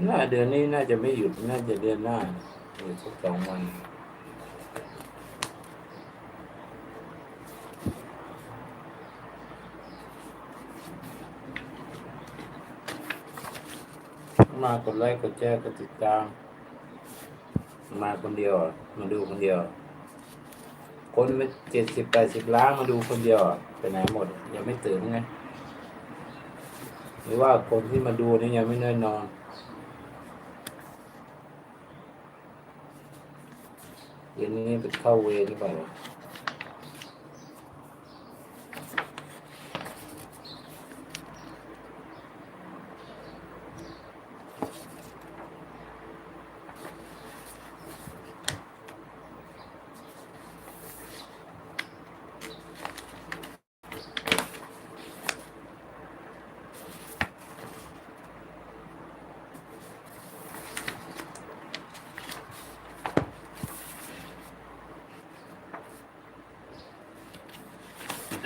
น่าเดือนนี้น่าจะไม่หยุด น่าจะเดือนหน้าอีกสักสองวันมากดไลค์กดแชร์กดติดตาม มาคนเดียว มาดูคนเดียว คนมาเจ็ดสิบแปดสิบล้านมาดูคนเดียวไปไหนหมด ยังไม่ตื่นไงหรือว่าคนที่มาดูนี่ยังไม่แน่นอน เย็นนี้ไปเข้าเวรหรือเปล่า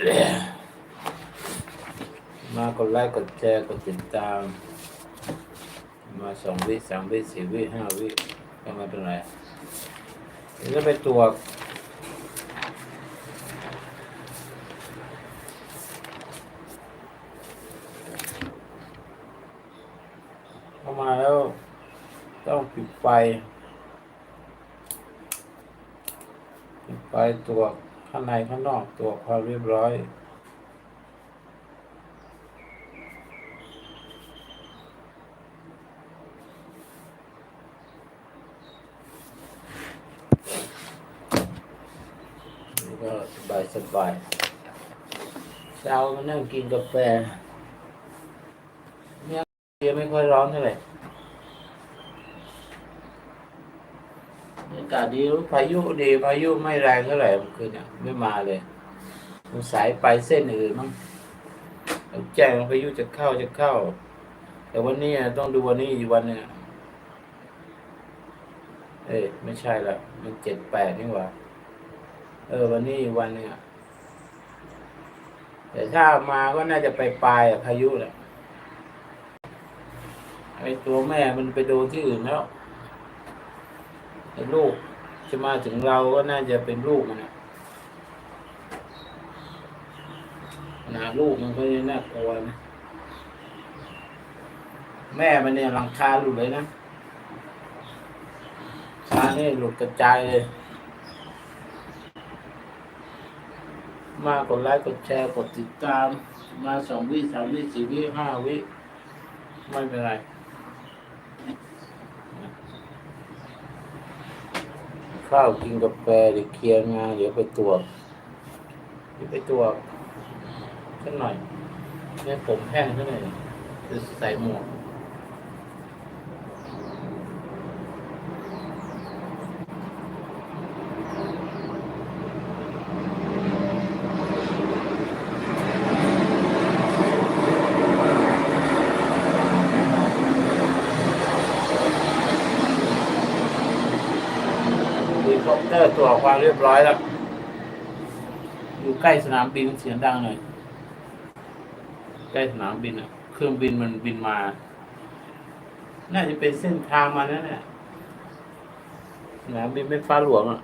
มากดไลค์กดแชร์กดติดตาม มาสองวิสามวิสี่วิห้าวิก็ไม่เป็นไรจะไปตรวจเข้ามาแล้วต้องปิดไฟปิดไฟตรวจ ข้างในข้างนอกตรวจความเรียบร้อย นี่ก็สบายสบายเช้ามานั่งกินกาแฟเนี่ยเยร์ไม่ค่อยร้อนเท่าไหร่ บรรยากาศดีพายุดีพายุไม่แรงเท่าไหร่เมื่อคืนเนี่ยไม่มาเลยสงสัยไปเส้นอื่นมั้งแจ้งพายุจะเข้าจะเข้า แต่วันนี้ต้องดูวันนี้อีกวันหนึงอะเอ้ยไม่ใช่ละมันเจ็ดแปดนี่หว่า เออ วันนี้วันหนึงอะแต่ถ้ามาก็น่าจะไปปลายพายุแหละไอตัวแม่มันไปโดนที่อื่นแล้ว ไอลูกจะมาถึงเราก็น่าจะเป็นลูกมันอะนาดลูกมันก็ยังน่ากลัวนะแม่มันเนี่ยหลังคาหลุดเลยนะคาเนี่ยหลุดกระจายเลย มากดไลค์กดแชร์กดติดตาม มาสองวิสามวิสี่วิห้าวิ ไม่เป็นไร ข้าวกินกาแฟหรือเคลียร์งานเดี๋ยวไปตรวจเดี๋ยวไปตรวจสักหน่อยเนี่ยผมแห้งเท่าไหร่จะใส่หมวก ฮลิคอปเตอร์ตรวจความเรียบร้อยแล้ว อยู่ใกล้สนามบินเสียงดังหน่อยใกล้สนามบินอะ เครื่องบินมันบินมา น่าจะเป็นเส้นทางมานั่นแหละสนามบินเป็นฟ้าหลวงอะ